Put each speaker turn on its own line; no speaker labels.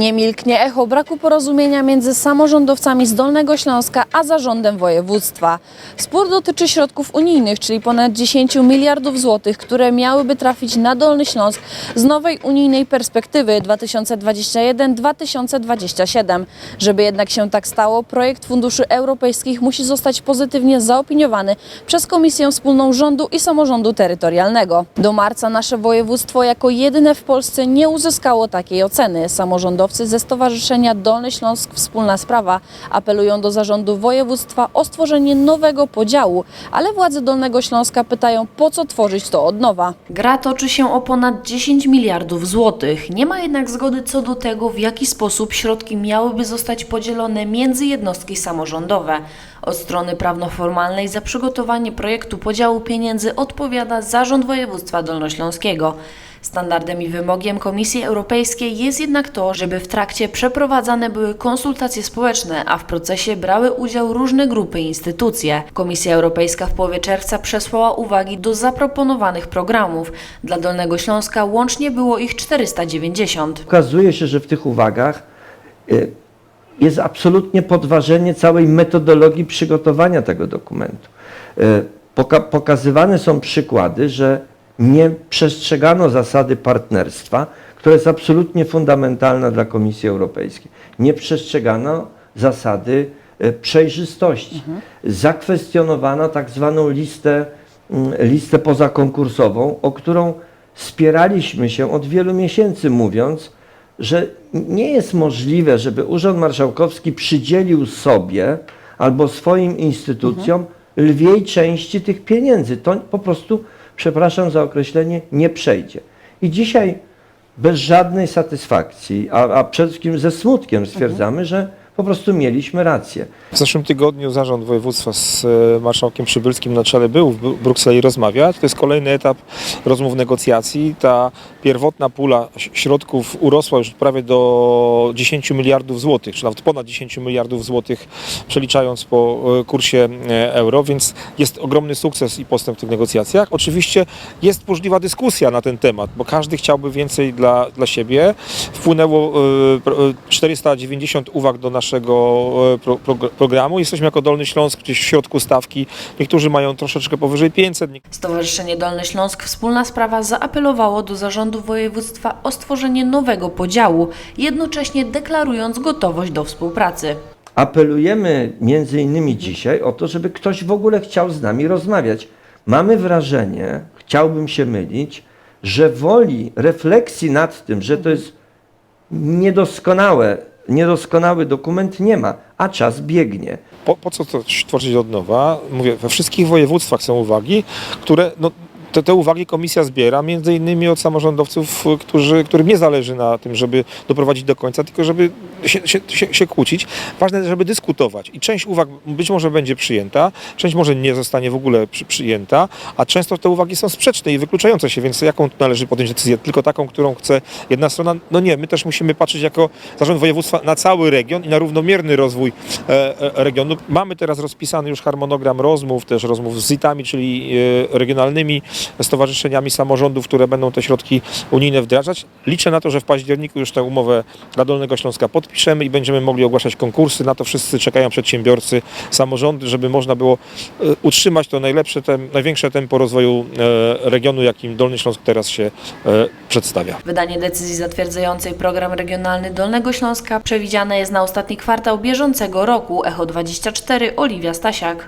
Nie milknie echo braku porozumienia między samorządowcami z Dolnego Śląska a zarządem województwa. Spór dotyczy środków unijnych, czyli ponad 10 miliardów złotych, które miałyby trafić na Dolny Śląsk z nowej unijnej perspektywy 2021-2027. Żeby jednak się tak stało, projekt funduszy europejskich musi zostać pozytywnie zaopiniowany przez Komisję Wspólną Rządu i Samorządu Terytorialnego. Do marca nasze województwo jako jedyne w Polsce nie uzyskało takiej oceny. Samorządowcy ze Stowarzyszenia Dolny Śląsk Wspólna Sprawa apelują do zarządu województwa o stworzenie nowego podziału, ale władze Dolnego Śląska pytają, po co tworzyć to od nowa. Gra toczy się o ponad 10 miliardów złotych. Nie ma jednak zgody co do tego, w jaki sposób środki miałyby zostać podzielone między jednostki samorządowe. Od strony prawnoformalnej za przygotowanie projektu podziału pieniędzy odpowiada Zarząd Województwa Dolnośląskiego. Standardem i wymogiem Komisji Europejskiej jest jednak to, żeby w trakcie przeprowadzane były konsultacje społeczne, a w procesie brały udział różne grupy i instytucje. Komisja Europejska w połowie czerwca przesłała uwagi do zaproponowanych programów. Dla Dolnego Śląska łącznie było ich 490.
Okazuje się, że w tych uwagach y, jest absolutnie podważenie całej metodologii przygotowania tego dokumentu. Y, Poka pokazywane są przykłady, że nie przestrzegano zasady partnerstwa, która jest absolutnie fundamentalna dla Komisji Europejskiej. Nie przestrzegano zasady y, przejrzystości. Zakwestionowano tak zwaną listę, mm, listę pozakonkursową, o którą spieraliśmy się od wielu miesięcy, mówiąc, że nie jest możliwe, żeby Urząd Marszałkowski przydzielił sobie albo swoim instytucjom lwiej części tych pieniędzy. To po prostu, przepraszam za określenie, nie przejdzie. I dzisiaj bez żadnej satysfakcji, a, a przede wszystkim ze smutkiem stwierdzamy, że po prostu mieliśmy rację.
W zeszłym tygodniu zarząd województwa z e, marszałkiem Przybylskim na czele był w Bru- Brukseli rozmawiać. To jest kolejny etap rozmów negocjacji. Ta pierwotna pula środków urosła już prawie do 10 miliardów złotych, czy nawet ponad 10 miliardów złotych, przeliczając po e, kursie e, euro, więc jest ogromny sukces i postęp w tych negocjacjach. Oczywiście jest burzliwa dyskusja na ten temat, bo każdy chciałby więcej dla, dla siebie. Wpłynęło e, pro- e, 490 uwag do naszego e, pro, pro, programu. Jesteśmy jako Dolny Śląsk gdzieś w środku stawki. Niektórzy mają troszeczkę powyżej 500,
Stowarzyszenie Dolny Śląsk Wspólna Sprawa zaapelowało do zarządu województwa o stworzenie nowego podziału, jednocześnie deklarując gotowość do współpracy.
apelujemy między innymi dzisiaj o to, żeby ktoś w ogóle chciał z nami rozmawiać. Mamy wrażenie, chciałbym się mylić, że woli refleksji nad tym, że to jest niedoskonałe, niedoskonały dokument nie ma, a czas biegnie.
po, po co to tworzyć od nowa? Mówię, we wszystkich województwach są uwagi, które no, te, te uwagi komisja zbiera, między innymi od samorządowców, którzy, którym nie zależy na tym, żeby doprowadzić do końca, tylko żeby się, się, się, się kłócić. Ważne, żeby dyskutować. I część uwag być może będzie przyjęta, część może nie zostanie w ogóle przy, przyjęta, a często te uwagi są sprzeczne i wykluczające się, więc jaką należy podjąć decyzję? Tylko taką, którą chce jedna strona? No nie, my też musimy patrzeć jako zarząd województwa na cały region i na równomierny rozwój e, e, regionu. Mamy teraz rozpisany już harmonogram rozmów, też rozmów z ZIT-ami, czyli e, regionalnymi stowarzyszeniami samorządów, które będą te środki unijne wdrażać. Liczę na to, że w październiku już tę umowę dla Dolnego Śląska podpiszemy i będziemy mogli ogłaszać konkursy. Na to wszyscy czekają przedsiębiorcy, samorządy, żeby można było e, utrzymać to najlepsze, tem, największe tempo rozwoju e, regionu, jakim Dolny Śląsk teraz się e, przedstawia.
Wydanie decyzji zatwierdzającej program regionalny Dolnego Śląska przewidziane jest na ostatni kwartał bieżącego roku. Echo 24, Oliwia Stasiak.